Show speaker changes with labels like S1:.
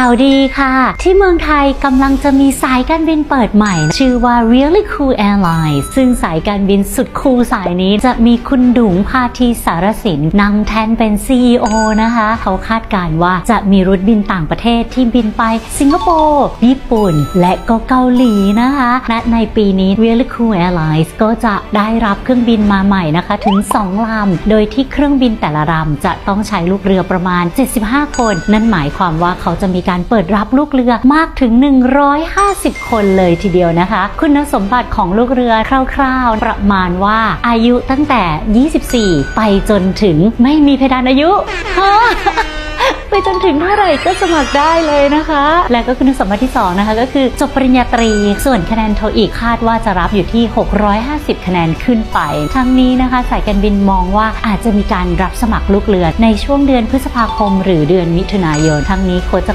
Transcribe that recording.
S1: ข่าวดีค่ะ ที่เมืองไทยกำลังจะมีสายการบินเปิดใหม่ ชื่อว่า Really Cool Airlines ซึ่งสายการบินสุดคูลสายนี้ จะมีคุณดุงพาทีสารสินนั่งแทนเป็น CEO นะคะ เขาคาดการณ์ว่าจะมีรุทบินต่างประเทศที่บินไปสิงคโปร์ญี่ปุ่น และก็เกาหลีนะคะและในปีนี้ Really Cool Airlines ก็จะได้รับเครื่องบินมาใหม่นะคะ ถึง 2 ลำ โดยที่เครื่องบินแต่ละลำจะต้องใช้ลูกเรือประมาณ 75 คน นั่นหมายความว่าเขาจะมีการเปิดรับลูกเรือมากถึง 150 คนเลยทีเดียวนะคะ คุณสมบัติของลูกเรือคร่าวๆ ประมาณว่าอายุตั้งแต่ 24 ไปจนถึงไม่มีเพดานอายุไปจนถึงเท่าไหร่ก็สมัครได้เลยนะคะ และก็คุณสมบัติที่ 2 นะคะ ก็คือจบปริญญาตรี ส่วนคะแนนโทอีกคาดว่าจะรับอยู่ที่ 650 คะแนนขึ้นไป ทั้งนี้นะคะ สายการบินมองว่าอาจจะมีการรับสมัครลูกเรือในช่วงเดือนพฤษภาคม หรือเดือนมิถุนายน ทั้งนี้โค้ชจะ